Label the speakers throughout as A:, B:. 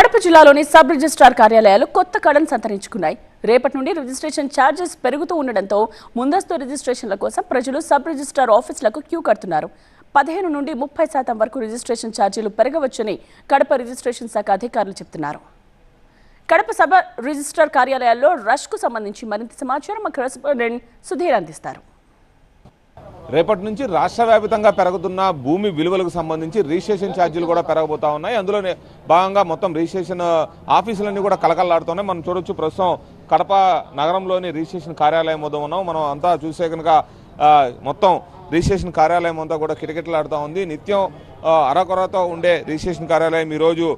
A: కడప జిల్లాలోని sub registrar కార్యాలయాలు కొత్త కళను సంతరించుకున్నాయి. రేపటి నుండి రిజిస్ట్రేషన్ ఛార్జెస్ పెరుగుతూ ఉండడంతో ముందస్తు రిజిస్ట్రేషన్ల కోసం ప్రజలు సబ్ రిజిస్ట్రార్ ఆఫీసులకు క్యూ కడుతున్నారు. పదిహేను నుండి ముప్పై శాతం వరకు రిజిస్ట్రేషన్ ఛార్జీలు పెరగవచ్చని కడప రిజిస్ట్రేషన్ శాఖ అధికారులు చెబుతున్నారు కడప సభ రిజిస్ట్రార్ కార్యాలయాల్లో రష్కు సంబంధించి మరింత సమాచారం మా కరెస్పాండెంట్ సుధీర్ అందిస్తారు.
B: రేపటి నుంచి రాష్ట్ర వ్యాప్తంగా పెరుగుతున్న భూమి విలువలకు సంబంధించి రిజిస్ట్రేషన్ ఛార్జీలు కూడా పెరగబోతా ఉన్నాయి. అందులోనే భాగంగా మొత్తం రిజిస్ట్రేషన్ ఆఫీసులన్నీ కూడా కలకల్లాడుతున్నాయి. మనం చూడొచ్చు ప్రస్తుతం కడప నగరంలోని రిజిస్ట్రేషన్ కార్యాలయం వద్ద ఉన్నాం. మనం అంతా చూసే కనుక మొత్తం రిజిస్ట్రేషన్ కార్యాలయం అంతా కూడా కిటకిటలాడుతూ ఉంది. నిత్యం అరకొరతో ఉండే రిజిస్ట్రేషన్ కార్యాలయం ఈరోజు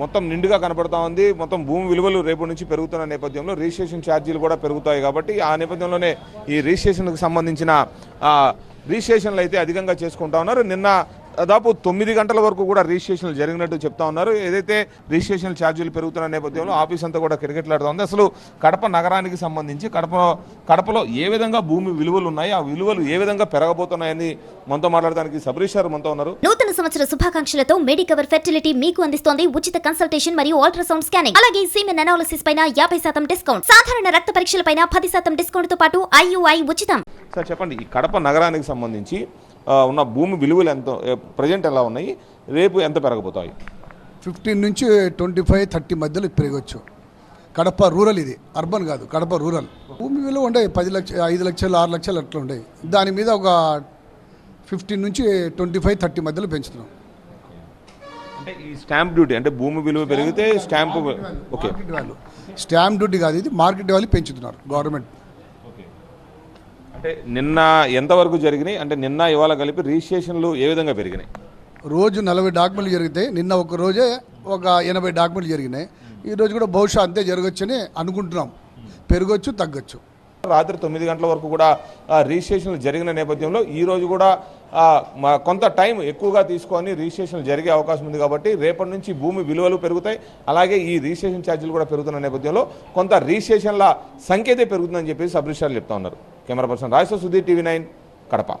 B: మొత్తం నిండుగా కనపడతా ఉంది. మొత్తం భూమి విలువలు రేపు నుంచి పెరుగుతున్న నేపథ్యంలో రిజిస్ట్రేషన్ ఛార్జీలు కూడా పెరుగుతాయి కాబట్టి ఆ నేపథ్యంలోనే ఈ రిజిస్ట్రేషన్కు సంబంధించిన రిజిస్ట్రేషన్లు అయితే అధికంగా చేసుకుంటా ఉన్నారు. నిన్న దాదాపు తొమ్మిది గంటల వరకు కూడా రిజిస్ట్రేషన్లు జరిగినట్టు చెప్తా ఉన్నారు. ఏదైతే రిజిస్ట్రేషన్ ఛార్జీలు పెరుగుతున్న నేపథ్యంలో ఆఫీస్ అంతా కూడా కిరకెట్లాడుతూ ఉంది. అసలు కడప నగరానికి సంబంధించి కడప కడపలో ఏ విధంగా భూమి విలువలు ఉన్నాయి ఆ విలువలు ఏ విధంగా పెరగబోతున్నాయని మనతో మాట్లాడడానికి సబ్ రిజిస్ట్రార్ మనతో ఉన్నారు.
C: నూతన సంవత్సర శుభాకాంక్షలతో మెడికవర్ ఫెర్టిలిటీ మీకు అందిస్తోంది. ఉచిత కన్సల్టేషన్ మరియు అల్ట్రాసౌండ్ స్కానింగ్ అలాగే సీమెన్ అనాలిసిస్ పైన యాభై శాతం డిస్కౌంట్ సాధారణ రక్త పరీక్షల పైన పది శాతం డిస్కౌంట్తో పాటు ఐయుఐ ఉచితం.
B: సార్ చెప్పండి. ఈ కడప నగరానికి సంబంధించి ఉన్న భూమి విలువలు ఎంత ప్రజెంట్ ఎలా ఉన్నాయి రేపు ఎంత పెరగబోతాయి?
D: ఫిఫ్టీన్ నుంచి ట్వంటీ ఫైవ్ థర్టీ మధ్యలో పెరగచ్చు. కడప రూరల్ ఇది అర్బన్ కాదు కడప రూరల్. భూమి విలువ ఉండే పది లక్ష ఐదు లక్షలు ఆరు లక్షలు అట్లా ఉండే. దాని మీద ఒక ఫిఫ్టీన్ నుంచి ట్వంటీ ఫైవ్ థర్టీ మధ్యలో పెంచుతున్నాం.
B: అంటే ఈ స్టాంప్ డ్యూటీ అంటే భూమి విలువ పెరిగితే స్టాంప్ ఓకే.
D: స్టాంప్ డ్యూటీ కాదు ఇది మార్కెట్ వాల్యూ పెంచుతున్నారు గవర్నమెంట్.
B: అంటే నిన్న ఎంతవరకు జరిగినాయి? అంటే నిన్న ఇవాళ కలిపి రిజిస్ట్రేషన్లు ఏ విధంగా పెరిగినాయి?
D: రోజు నలభై డాక్యుమెంట్లు జరిగితే నిన్న ఒక రోజే ఒక ఎనభై డాక్యుమెంట్లు జరిగినాయి. ఈ రోజు కూడా బహుశా అంతే జరగచ్చని అనుకుంటున్నాం. పెరగచ్చు తగ్గచ్చు.
B: రాత్రి తొమ్మిది గంటల వరకు కూడా రిజిస్ట్రేషన్లు జరిగిన నేపథ్యంలో ఈ రోజు కూడా కొంత టైం ఎక్కువగా తీసుకొని రిజిస్ట్రేషన్లు జరిగే అవకాశం ఉంది కాబట్టి రేపటి నుంచి భూమి విలువలు పెరుగుతాయి. అలాగే ఈ రిజిస్ట్రేషన్ ఛార్జీలు కూడా పెరుగుతున్న నేపథ్యంలో కొంత రిజిస్ట్రేషన్ల సంఖ్య అయితే పెరుగుతుందని చెప్పేసి సబ్ రిజిస్ట్రార్లు చెప్తా ఉన్నారు. Camera person Rajeshwara Sudhir TV nine Kadapa